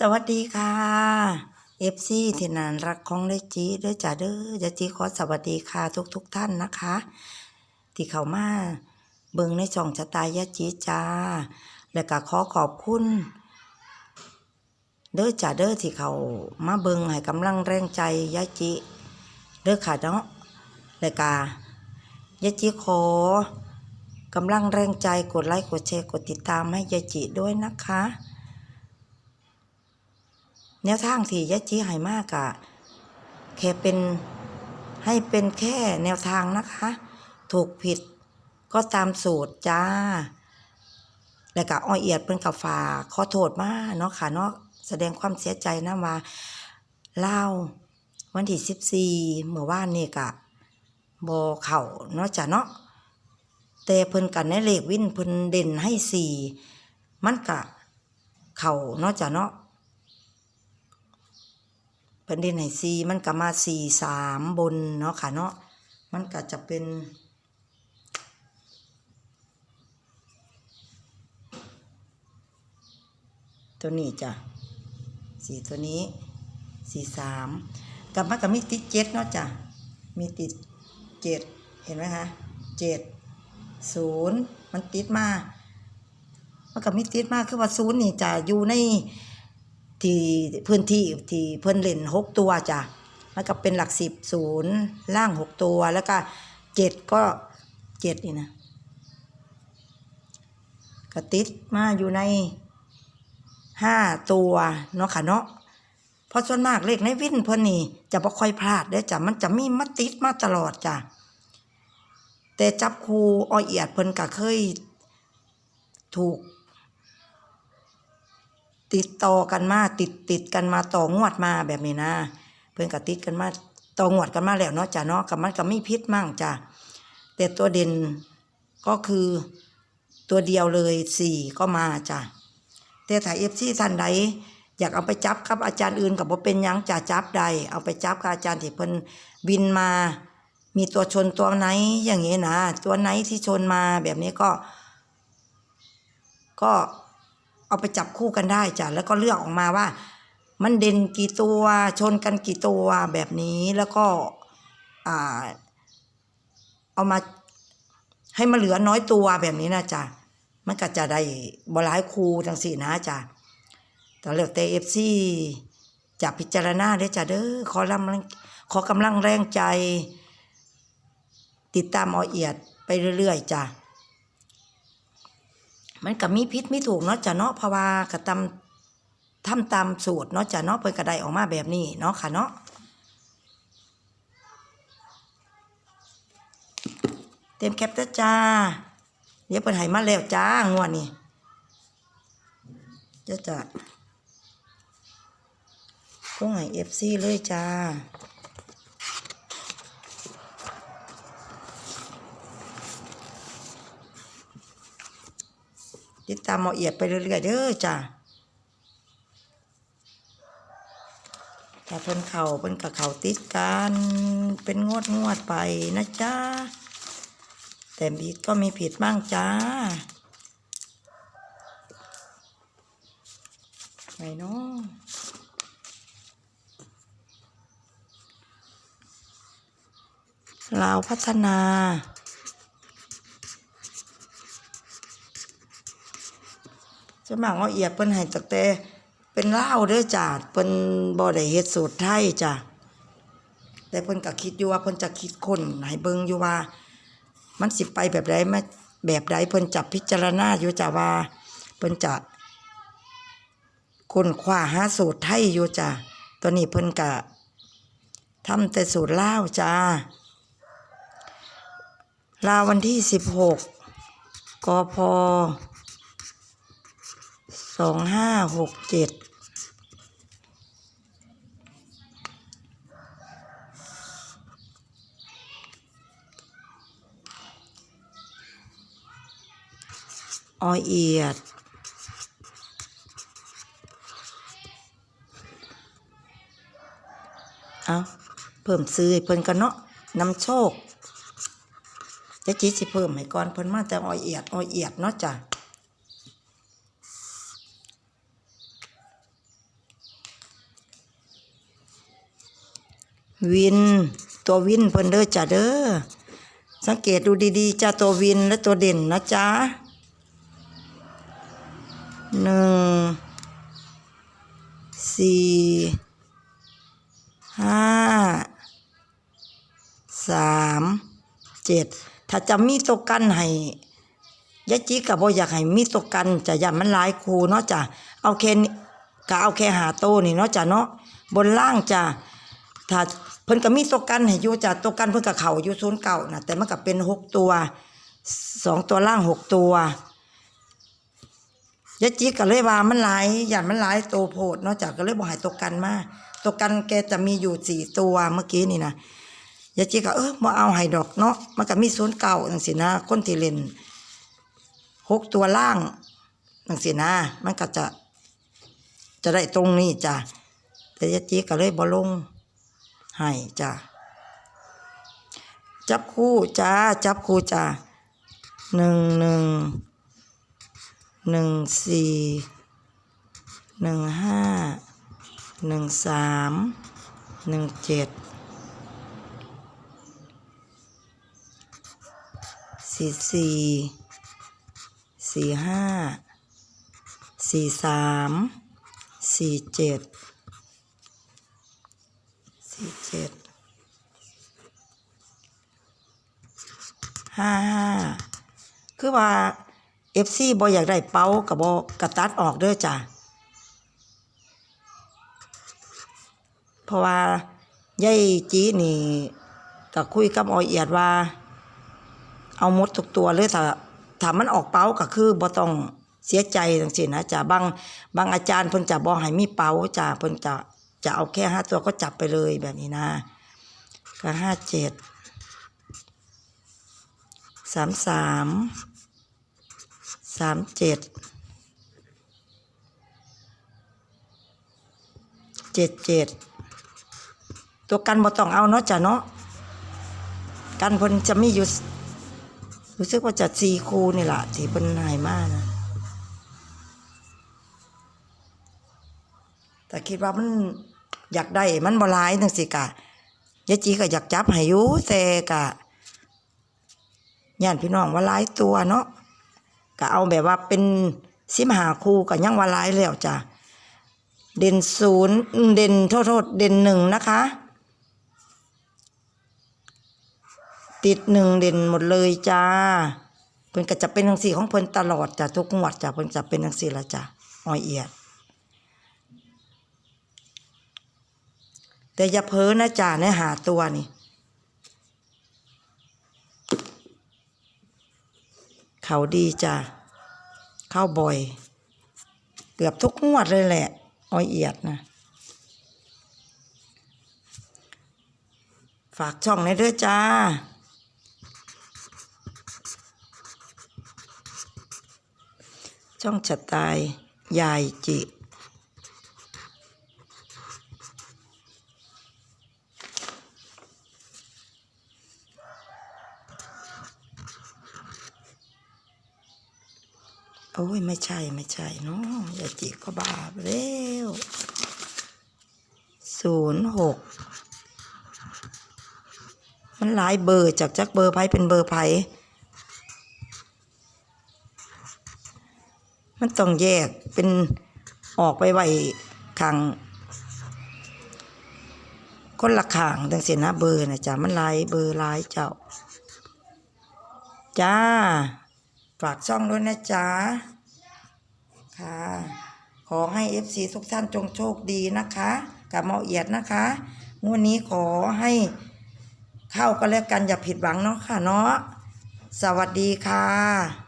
สวัสดีค่ะเอฟซีที่นานรักของได้จีเด้อจ้าเด้อยาจีขอสวัสดีค่ะทุกทุกท่านนะคะ ที่เข้ามาเบิ่งในช่องชะตายาจีจ้า แล้วก็ขอขอบคุณ เด้อจ้าเด้อที่เขามาเบิ่งให้กำลังแรงใจยาจีเด้อค่ะเนาะแล้วก็ยาจีขอกำลังแรงใจกดไลค์กดแชร์กดติดตามให้ยาจีด้วยนะคะ แนวทางที่ยะจีให้มากอะแค่เป็นให้เป็นแค่แนวทางนะคะ ถูกผิดก็ตามสูตรจ้า แล้วก็อ้อยเอียดเป็นกับฝาขอโทษมาเนาะค่ะเนาะแสดงความเสียใจนะว่าเล่าววันที่สิบสี่เมื่อวานนี่กะบอเข่าเนาะจ้ะเนาะแต่เพิ่นกันในเลขวินเพิ่นเด่นให้สี่มันกะ เข่าเนาะจ้ะเนาะ เพิ่นเด่นให้สี่มันก็มาสี่สามบนเนาะค่ะเนาะมันก็จะเป็นตัวนี้จ้ะสี่ตัวนี้สี่สามกับมันก็มีติดเจ็ดเนาะจ้ะมีติดเจ็ดเห็นไหมคะเจ็ดศูนย์มันติดมามันก็มีติดมากคือว่าศูนย์นี่จะอยู่ใน ที่พื้นที่ที่เพิ่นเล่นหกตัวจ้ะแล้วก็เป็นหลักสิบศูนย์ล่างหกตัวแล้วก็เจ็ดก็เจ็ดนี่นะก็ติดมาอยู่ในห้าตัวเนาะค่ะเนาะเพราะส่วนมากเลขในวินเพิ่นนี่จะบ่ค่อยพลาดเด้จ้ะมันจะมีมาติดมาตลอดจ้ะแต่จับครูอ้อยเอียดเพิ่นก็เคยถูก ติดต่อกันมาติดติดกันมาต่องวดมาแบบนี้นะ เพื่อนก็ติดกันมาต่องวดกันมาแล้วเนาะจ้ะเนาะกับมันก็ไม่พิษมั่งจ้ะแต่ตัวเด่นก็คือตัวเดียวเลยสี่ก็มาจ้ะแต่ถ้าเอฟซีท่านใดอยากเอาไปจับกับอาจารย์อื่นกับบ่าเป็นยังจะจับใดเอาไปจับกับอาจารย์ที่เพิ่นบินมา มีตัวชนตัวไหนอย่างนี้นะ ตัวไหนที่ชนมาแบบนี้ก็ ก็ เอาไปจับคู่กันได้จ้ะแล้วก็เลือกออกมาว่า มันเด่นกี่ตัวชนกันกี่ตัวแบบนี้แล้วก็อ่าเอามาให้มันเหลือน้อยตัวแบบนี้นะจ๊ะมันก็จะได้บหลายคูทั้งสี่นะจ๊ะแต่เลือกแต่เอฟซีจะพิจารณาเด้จ้ะเด้อขอกำลังขอกำลังแรงใจ ติดตามเอเอียดไปเรื่อยๆจ้ะ มันก็มีพิษมีถูกเนาะจ้ะเนาะเพราะว่าก็ตำทำตามสูตรเนาะจ้ะเนาะเพิ่นก็ไดออกมาแบบนี้เนาะค่ะเนาะเต็มแคปตอร์จ้าเดี๋ยวเพิ่นให้มาแล้วจ้างวดนี้จะจะก็ให้ FC เลยจ้า ติดตามหมอเอียดไปเรื่อยๆเด้อจ้าถ้าเพิ่นเข่าเพิ่นกับเข่าติดกันเป็นงวดงวดไปนะจ้าแต่มีก็มีผิดบ้างจ้าไหนเนาะลาวพัฒนา จะมากเอาเอียดเพิ่นให้ตั้งแต่เป็นเล่าเด้อจ้าเพิ่นบ่ได้เฮ็ดสูตรไทยจ้ะแต่เพิ่นก็คิดอยู่ว่าเพิ่นจะคิดคนให้เบิ่งอยู่ว่า มันสิไปแบบใดมาแบบใดเพิ่นจะพิจารณาอยู่จ้ะว่าเพิ่นจะคนคว้าหาสูตรไทยอยู่จ้ะตัวนี้เพิ่นก็ทำแต่สูตรเลาจ้าลาวันที่สิบหกกพ สองห้าหกเจ็ดออยเอียดเอาเพิ่มซื้อเพิ่นกันเนาะนำโชคจะจีสิเพิ่มให้ก่อนเพิ่นมาแต่ออยเอียดออยเอียดเนาะจ้ะ วิน ตัววินเพิ่นเด้อจ้ะเด้อสังเกตดูดีๆจ้าตัววินและตัวเด่นนะจ๊ะหนึ่งสี่ห้าสามเจ็ดถ้าจะมีตัวกันให้ยายจีกับบ่อยากให้มีตัวกันจะอย่ามันหลายคูเนาะจ้ะเอาแค่ก็เอาแค่หาโตวนี่เนาะจ้ะเนาะบนล่างจ้ะ ถ้าเพิ่นก็มีตัวกันให้อยู่จ้ะตัวกันเพิ่นก็เขาอยู่ศูนย์เก่านะแต่มันก็เป็นหกตัวสองตัวล่างหกตัวยาจีก็เลยว่ามันหลายอย่ามันหลายโตวโพดเนาะจ้ะก็เลยบ่ให้ตัวกันมาตัวกันแกจะมีอยู่สี่ตัวเมื่อกี้นี่นะยาจีก็เออมาเอาให้ดอกเนาะมันก็มีศูนย์เก่าจังสินะคนที่เล่นหกตัวล่างจังสินะมันก็จะจะได้ตรงนี้จ้ะแต่ยาจีก็เลยบ่ลง ให้จ้ะจับคู่จ้าจับคู่จ้าหนึ่งหนึ่งหนึ่งสี่หนึ่งห้าหนึ่งสามหนึ่งเจ็ดสี่สี่สี่ห้าสี่สามสี่เจ็ดี่เจ็ดห้าห้าคือว่าเอฟซีบออยากได้เป้ากับบอกระตัดออกเด้อจ้ะเพราะว่ายายจีนี่ก็คุยกับออยเอียดว่า เอามดทุกตัวเลยถ้าถ้ามันออกเป้าก็คือบ่ต้องเสียใจจังซี่นะจ้ะบางบางอาจารย์เพิ่นจะบ่ให้มีเป้าจ้ะเพิ่นจะ จะเอาแค่ห้าตัวก็จับไปเลยแบบนี้นะก็ห้าเจ็ดสามสามสามเจ็ดเจ็ดเจ็ดตัวกันบ่ต้องเอาเนาะจ้ะเนาะกันพนจะไมีอยู่รู้สึกว่าจะซีคูนี่แหละที่เป็นหายมากนะแต่คิดว่ามัน อยากได้มันบ่ร้ายนังสิกะยายจีก็อยากจับให้อยู่แต่กะย่านพี่น้องว่าร้ายตัวเนาะก็เอาแบบว่าเป็นสิมหาคูก็ยังว่าร้ายแล้วจ้ะเด่นศูนย์เด่นโทษโทษเด่นหนึ่งนะคะ ติดหนึ่งเด่นหมดเลยจ้าเพิ่นก็จะเป็นทังสี่ของเพิ่นตลอดจ้ะทุกงวดจ้ะเพิ่นจะเป็นทังสี่ละจ้ะอ้อยเอียด แต่อย่าเพ้อนะจ้าในหาตัวนี่เขาดีจ้ะเข้าบ่อย เกือบทุกงวดเลยแหละอ้อยเอียดนะ ฝากช่องในเด้อจ้า ช่องชะตาย ยายจิ โอ้ยไม่ใช่ไม่ใช่เนาะยายจิก็บาปแล้วศูนย์หกมันหลายเบอร์จากจักเบอร์ไผเป็นเบอร์ไผมันต้องแยกเป็นออกไปไว้ข้างคนละขางดังเสียนะเบอร์นะจ๊ะมันหลายเบอร์หลายเจ้า จ้า ฝากช่องด้วยนะจ๊ะ ค่ะ ขอให้เอฟซีทุกท่านจงโชคดีนะคะ กับหมอเอียดนะคะงวดนี้ขอให้เข้าก็แล้วกันอย่าผิดหวังเนาะค่ะเนาะ สวัสดีค่ะ